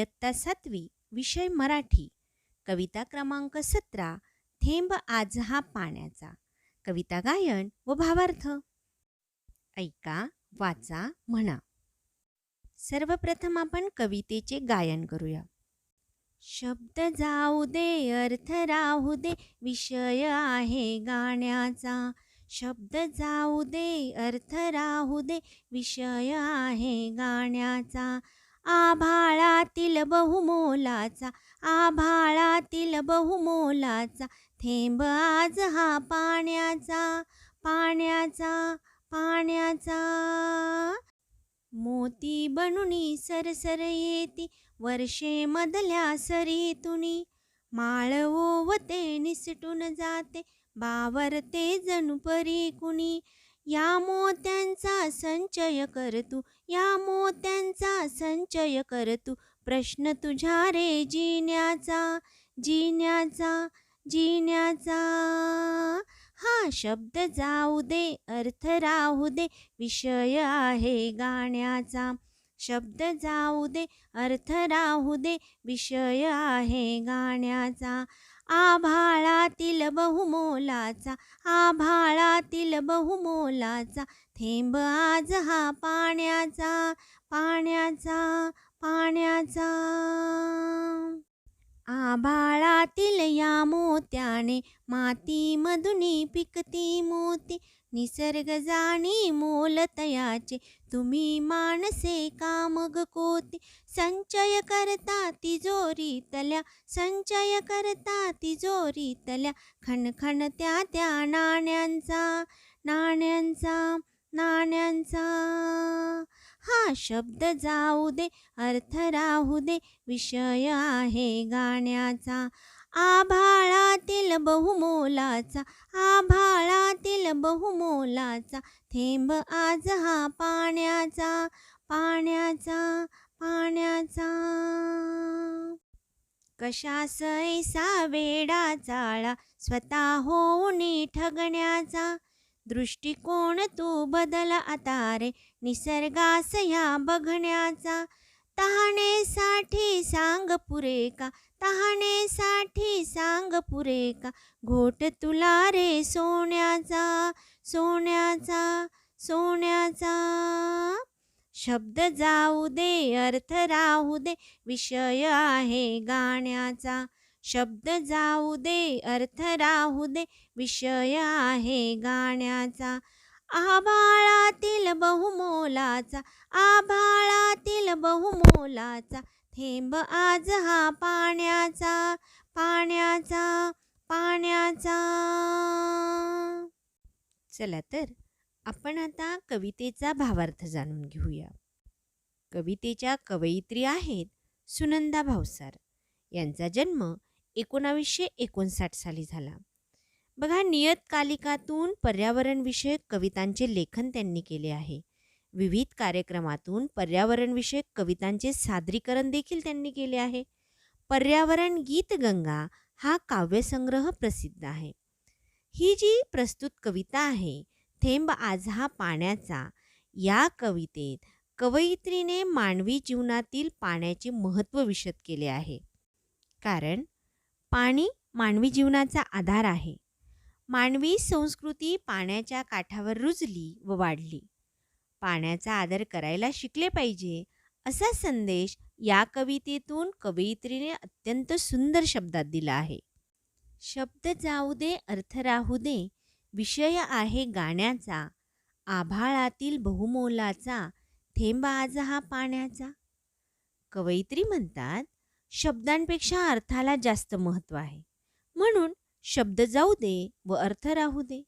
इयत्ता सातवी विषय मराठी. कविता क्रमांक सतरा थेंब आज हा पाण्याचा. कविता गायन व भावार्थ. ऐका वाचा म्हणा. सर्वप्रथम आपण कवितेचे गायन करूया. शब्द जाऊ दे अर्थ राहू दे विषय आहे गाण्याचा. शब्द जाऊ दे अर्थ राहू दे विषय आहे गाण्याचा. आभाळातील बहुमोलाचा आभाळातील बहुमोलाचा थेंब आज हा पाण्याचा पाण्याचा पाण्याचा. मोती बनूनी सरसर येती वर्षे मधल्या सरीतुनी. माळ ओवते निसटून जाते बावरते जणू परी कुणी. या मोत्यांचा संचय कर तू या मोत्यांचा संचय कर तू. प्रश्न तुझ्या रे जिन्याचा जिन्याचा जिन्याचा. हा शब्द जाऊ दे अर्थ राहू दे विषय आहे गाण्याचा. शब्द जाऊ दे अर्थ राहू दे विषय आहे गाण्याचा. आभाळातील बहुमोलाचा आभाळातील बहुमोलाचा थेंब आज हा पाण्याचा पाण्याचा पाण्याचा. आभाळातील या मोत्याने मातीमधुनी पिकती मोती. निसर्ग जाणी मोलतयाचे तुम्ही माणसे कामग कोती? संचय करता तिजोरी तल्या संचय करता तिजोरी तल्या. खणखण त्या त्या नाण्यांचा नाण्यांचा नाण्यांचा. हा शब्द जाऊ दे अर्थ राहू दे विषय आहे गाण्याचा. आभाळातील बहुमोलाचा आभाळातील बहुमोलाचा थेंब आज हा पाण्याचा पाण्याचा पाण्याचा. कशास ऐसा वेडा चाळा स्वतः होऊन ठगण्याचा. दृष्टिकोन तू बदल आता रे निसर्गास या बघण्याचा. तहानेसाठी सांग पुरे का तहानेसाठी सांग पुरे का घोट तुला रे सोन्याचा सोन्याचा सोन्याचा. शब्द जाऊ दे अर्थ राहू दे विषय आहे गाण्याचा. शब्द जाऊ दे अर्थ राहू दे विषय आहे गाण्याचा. आभाळातील बहुमोलाचा आभाळातील बहुमोलाचा थेंब आज हा पाण्याचा पाण्याचा पाण्याचा. चला तर आपण आता कवितेचा भावार्थ जाणून घेऊया. कवितेच्या कवयित्री आहेत सुनंदा भावसार. यांचा जन्म एकोणावीसशे एकोणसाठ साली झाला. बघा नियतकालिकातून पर्यावरणविषयक कवितांचे लेखन त्यांनी केले आहे. विविध कार्यक्रमातून पर्यावरणविषयक कवितांचे सादरीकरण देखील त्यांनी केले आहे. पर्यावरण गीतगंगा हा काव्यसंग्रह प्रसिद्ध आहे. ही जी प्रस्तुत कविता आहे थेंब आज हा पाण्याचा. या कवितेत कवयित्रीने मानवी जीवनातील पाण्याचे महत्त्व विशद केले आहे. कारण पाणी मानवी जीवनाचा आधार आहे. मानवी संस्कृती पाण्याच्या काठावर रुजली व वाढली. पाण्याचा आदर करायला शिकले पाहिजे असा संदेश या कवितेतून कवयित्रीने अत्यंत सुंदर शब्दात दिला आहे. शब्द जाऊ दे अर्थ राहू दे विषय आहे गाण्याचा आभाळातील बहुमोलाचा थेंब आज हा पाण्याचा. कवयित्री म्हणतात शब्दांपेक्षा अर्थाला जास्त महत्त्व आहे. म्हणून शब्द जाऊ दे व अर्थ राहू दे.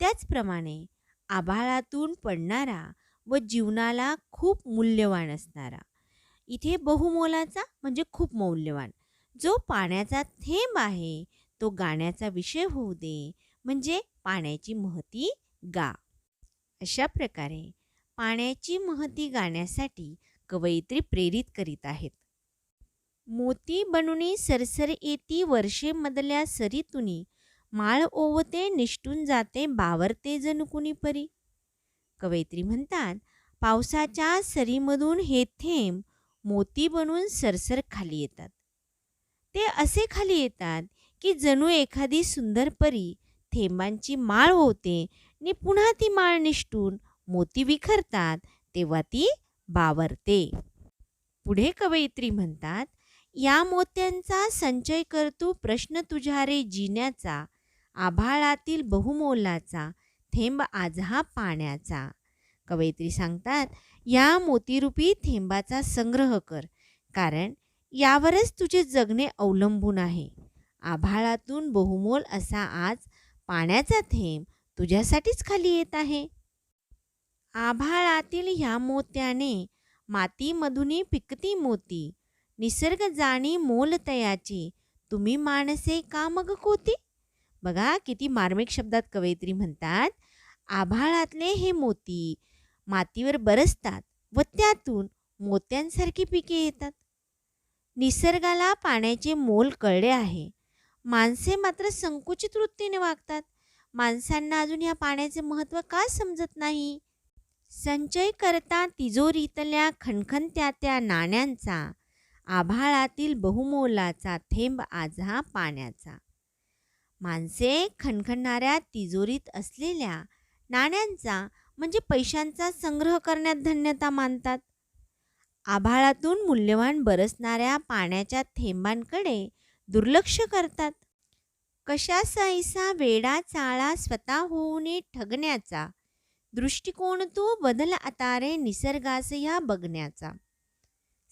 त्याचप्रमाणे आभाळातून पडणारा व जीवनाला खूप मूल्यवान असणारा. इथे बहुमोलाचा म्हणजे खूप मौल्यवान. जो पाण्याचा थेंब आहे तो गाण्याचा विषय होऊ दे म्हणजे पाण्याची महती गा. अशा प्रकारे पाण्याची महती गाण्यासाठी कवयित्री प्रेरित करीत आहेत. मोती बनुनी सरसर येती वर्षे मधल्या सरीतुनी. माळ ओवते निष्ठून जाते बावरते जणू कुणी परी. कवयित्री म्हणतात पावसाच्या सरीमधून हे थेंब मोती बनून सरसर खाली येतात. ते असे खाली येतात की जणू एखादी सुंदर परी थेंबांची माळ होते आणि पुन्हा ती माळ निष्ठून मोती विखरतात तेव्हा ती बावरते. पुढे कवयित्री म्हणतात या मोत्यांचा संचय करतो प्रश्न तुझारे जिन्याचा आभाळातील बहुमोलाचा थेंब आज हा पाण्याचा. कवयित्री सांगतात या मोतीरूपी थेंबाचा संग्रह कर कारण यावरच तुझे जगणे अवलंबून आहे. आभाळातून बहुमोल असा आज पाण्याचा थेंब तुझ्यासाठीच खाली येत आहे. आभाळातील ह्या मोत्याने मातीमधूनही पिकती मोती निसर्ग जाणी मोलतयाची तुम्ही माणसे का मग कोती? बघा किती मार्मिक शब्दात कवयित्री म्हणतात आभाळातले हे मोती मातीवर बरसतात व त्यातून मोत्यांसारखी पिके येतात. निसर्गाला पाण्याचे मोल कळले आहे. माणसे मात्र संकुचित वृत्तीने वागतात. माणसांना अजून या पाण्याचे महत्त्व का समजत नाही? संचय करता तिजोरीतल्या खणखणत्या त्या नाण्यांचा आभाळातील बहुमोलाचा थेंब आज हा पाण्याचा. माणसे खणखणणाऱ्या तिजोरीत असलेल्या नाण्यांचा म्हणजे पैशांचा संग्रह करण्यात धन्यता मानतात. आभाळातून मूल्यवान बरसणाऱ्या पाण्याच्या थेंबांकडे दुर्लक्ष करतात. कशा सैसा वेडा चाळा स्वतः होऊने ठगण्याचा दृष्टिकोन तो बदल आतारे निसर्गास ह्या बघण्याचा.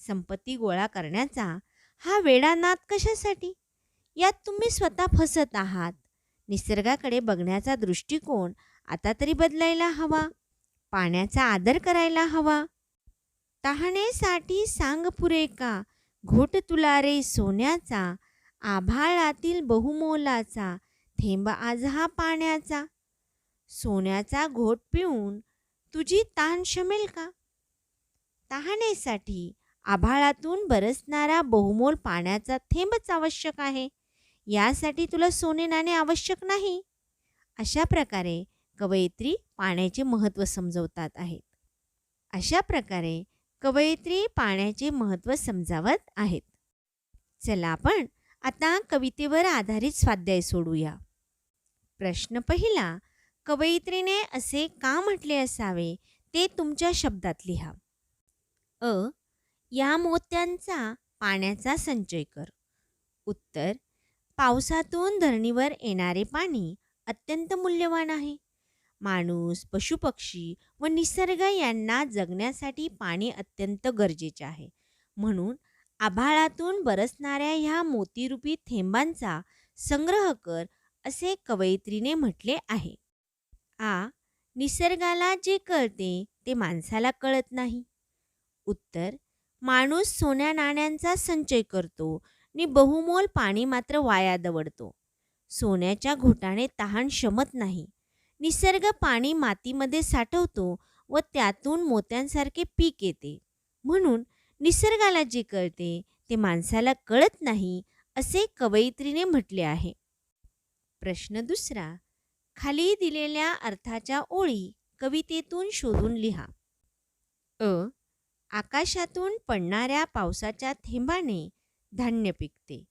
संपत्ती गोळा करण्याचा हा वेडानाद कशासाठी? यात तुम्ही स्वतः फसत आहात. निसर्गाकडे बघण्याचा दृष्टिकोन आता तरी बदलायला हवा. पाण्याचा आदर करायला हवा. तहाणेसाठी सांग पुरे का? घोट तुला रे सोन्याचा आभाळातील बहुमोलाचा थेंब आज हा पाण्याचा. सोन्याचा घोट पिऊन तुझी ताण शमेल का? तहाणेसाठी आभाळातून बरसणारा बहुमोल पाण्याचा थेंबच आवश्यक आहे. यासाठी तुला सोने नाणे आवश्यक नाही. अशा प्रकारे कवयित्री पाण्याचे महत्त्व समजवतात आहेत. अशा प्रकारे कवयित्री पाण्याचे महत्त्व समजावत आहेत. चला आपण आता कवितेवर आधारित स्वाध्याय सोडूया. प्रश्न पहिला कवयित्रीने असे का म्हटले असावे? ते तुमच्या शब्दात लिहा. अ या मोत्यांचा पाण्याचा संचय कर. उत्तर पावसातून धरणीवर येणारे पाणी अत्यंत मूल्यवान आहे. माणूस पशुपक्षी व निसर्ग यांना जगण्यासाठी पाणी अत्यंत गरजेचे आहे. म्हणून आभाळातून बरसणाऱ्या ह्या मोतीरूपी थेंबांचा संग्रह कर असे कवयित्रीने म्हटले आहे. आ निसर्गाला जे कळते ते माणसाला कळत नाही. उत्तर माणूस सोन्या नाण्यांचा संचय करतो आणि बहुमोल पाणी मात्र वाया दवडतो. सोन्याच्या घोटाने तहान शमत नाही. निसर्ग पाणी मातीमध्ये साठवतो व त्यातून मोत्यांसारखे पीक येते. म्हणून निसर्गाला जे कळते ते माणसाला कळत नाही असे कवयित्रीने म्हटले आहे. प्रश्न दुसरा खाली दिलेल्या अर्थाच्या ओळी कवितेतून शोधून लिहा. अ आकाशातून पडणाऱ्या पावसाच्या थेंबाने धान्य पिकते.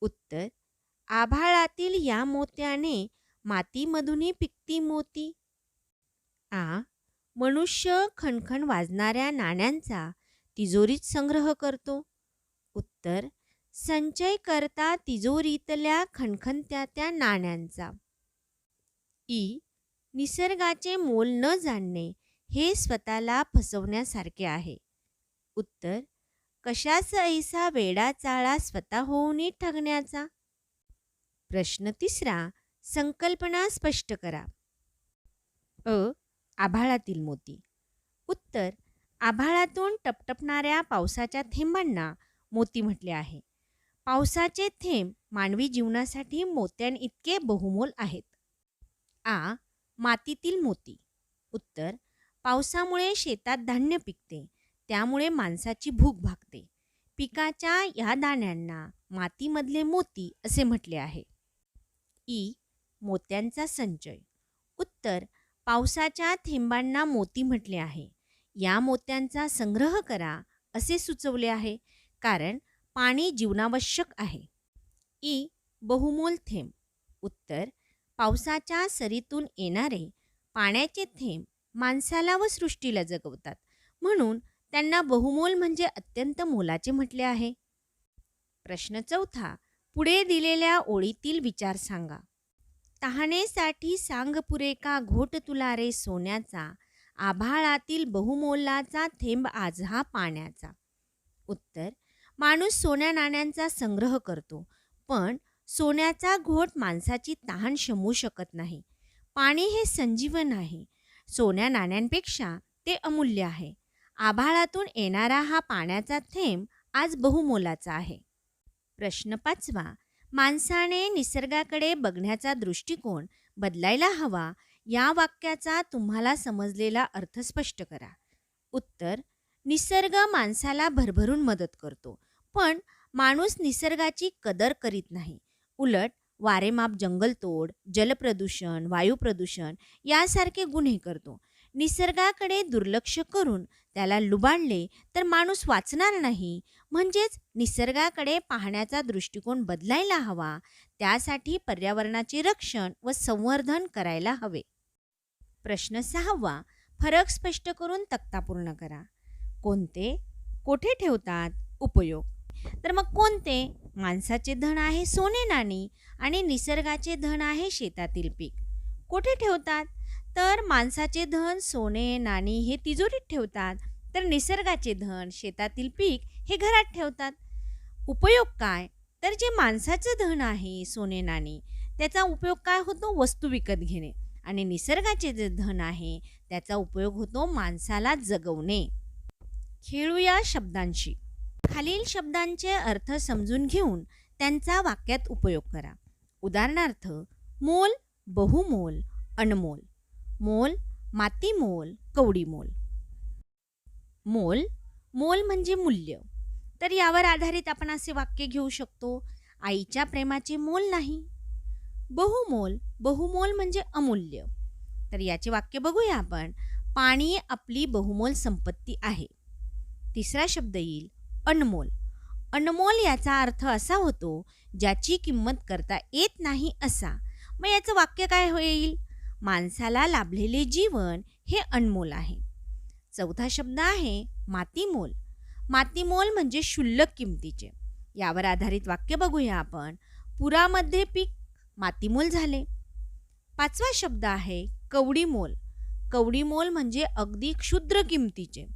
उत्तर आभाळातील या मोत्याने मातीमधूनही पिकती मोती. आ मनुष्य खणखण वाजणाऱ्या नाण्यांचा तिजोरीत संग्रह करतो. उत्तर संचय करता तिजोरीतल्या खणखणत्या त्या नाण्यांचा. ई निसर्गाचे मोल न जाणणे हे स्वतःला फसवण्यासारखे आहे. उत्तर कशाच ऐसा वेडा चाळा स्वतः होऊनही ठगण्याचा? प्रश्न तिसरा संकल्पना स्पष्ट करा. अ आभाळातील मोती. उत्तर आभाळातून टपटपणाऱ्या पावसाच्या थेंबांना मोती म्हटले आहे. पावसाचे थेंब मानवी जीवनासाठी मोत्यांइतके बहुमोल आहेत. आ मातीतील मोती. उत्तर पावसामुळे शेतात धान्य पिकते. त्यामुळे माणसाची भूक भागते. पिकाच्या ह्या दाण्यांना मातीमधले मोती असे म्हटले आहे. ई. मोत्यांचा संचय. उत्तर. पावसाच्या थेंबांना मोती म्हटले आहे. या मोत्यांचा संग्रह करा असे सुचवले आहे कारण पाणी जीवनावश्यक आहे. ई. बहुमोल थेंब. उत्तर. पावसाच्या सरीतून येणारे पाण्याचे थेंब माणसाला व सृष्टीला जगवतात. म्हणून त्यांना बहुमोल म्हणजे अत्यंत मोलाचे म्हटले आहे. प्रश्न चौथा पुढे दिलेल्या ओळीतील विचार सांगा. तहानेसाठी सांग पुरे का घोट तुला रे सोन्याचा? आभाळातील बहुमोलाचा थेंब आज हा पाण्याचा. उत्तर माणूस सोन्या नाण्यांचा संग्रह करतो पण सोन्याचा घोट माणसाची तहान शमवू शकत नाही. पाणी हे संजीवन आहे. सोन्या नाण्यांपेक्षा ते अमूल्य आहे. आभाळातून येणारा हा पाण्याचा थेंब आज बहुमोलाचा आहे. प्रश्न पाचवा माणसाने निसर्गाकडे बघण्याचा दृष्टिकोन बदलायला हवा या वाक्याचा तुम्हाला समजलेला अर्थ स्पष्ट करा. उत्तर निसर्ग माणसाला भरभरून मदत करतो पण माणूस निसर्गाची कदर करीत नाही. उलट वारेमाप जंगलतोड जलप्रदूषण वायुप्रदूषण यासारखे गुन्हे करतो. निसर्गाकडे दुर्लक्ष करून त्याला लुबाडले तर माणूस वाचणार नाही. म्हणजेच निसर्गाकडे पाहण्याचा दृष्टिकोन बदलायला हवा. त्यासाठी पर्यावरणाचे रक्षण व संवर्धन करायला हवे. प्रश्न सहावा. फरक स्पष्ट करून तक्ता पूर्ण करा. कोणते? कोठे ठेवतात? उपयोग. तर मग कोणते? माणसाचे धन आहे सोने नाणी आणि निसर्गाचे धन आहे शेतातील पीक. कोठे ठेवतात? तर माणसाचे धन सोने नाणी हे तिजोरीत ठेवतात. तर निसर्गाचे धन शेतातील पीक हे घरात ठेवतात. उपयोग काय? तर जे माणसाचं धन आहे सोने नाणी त्याचा उपयोग काय होतो? वस्तू विकत घेणे. आणि निसर्गाचे जे धन आहे त्याचा उपयोग होतो माणसाला जगवणे. खेळूया शब्दांशी. खालील शब्दांचे अर्थ समजून घेऊन त्यांचा वाक्यात उपयोग करा. उदाहरणार्थ मोल बहुमोल अनमोल. मोल मातीमोल कवडीमोल मोल. मोल म्हणजे मूल्य. तर यावर आधारित आपण असे वाक्य घेऊ शकतो आईच्या प्रेमाचे मोल नाही. बहुमोल बहुमोल म्हणजे अमूल्य. तर याचे वाक्य बघूया आपण. पाणी आपली बहुमोल संपत्ती आहे. तिसरा शब्द येईल अनमोल. अनमोल याचा अर्थ असा होतो ज्याची किंमत करता येत नाही असा. मग याचं वाक्य काय होईल माणसाला लाभलेले जीवन हे अनमोल आहे. चौथा शब्द आहे मातीमोल. मातीमोल म्हणजे क्षुल्लक किमतीचे. यावर आधारित वाक्य बघूया आपण. पुरामध्ये पीक मातीमोल झाले. पाचवा शब्द आहे कवडीमोल. कवडीमोल म्हणजे अगदी क्षुद्र किमतीचे.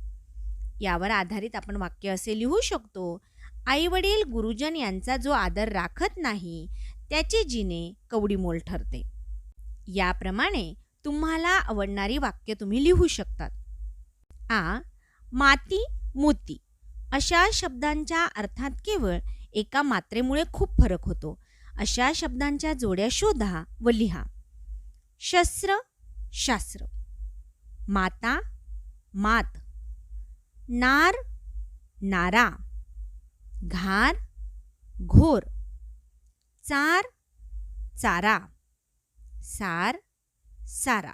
यावर आधारित आपण वाक्य असे लिहू शकतो आईवडील गुरुजन यांचा जो आदर राखत नाही त्याचे जिने कवडीमोल ठरते. याप्रमाणे तुम्हाला आवडणारी वाक्य तुम्ही लिहू शकतात. आ माती मोती. अशा शब्दांच्या अर्थात केवळ एका मात्रेमुळे खूप फरक होतो. अशा शब्दांच्या जोड्या शोधा व लिहा. शस्त्र शास्त्र. माता मात. नार नारा. घार घोर. चार चारा. सार सारा.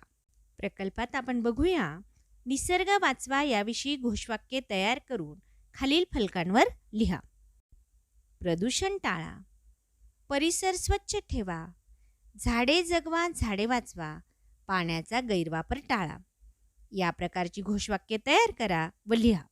प्रकल्पात आपण बघूया निसर्ग वाचवा याविषयी घोषवाक्य तयार करून खालील फलकांवर लिहा. प्रदूषण टाळा. परिसर स्वच्छ ठेवा. झाडे जगवा झाडे वाचवा. पाण्याचा गैरवापर टाळा. या प्रकारची घोषवाक्य तयार करा व लिहा.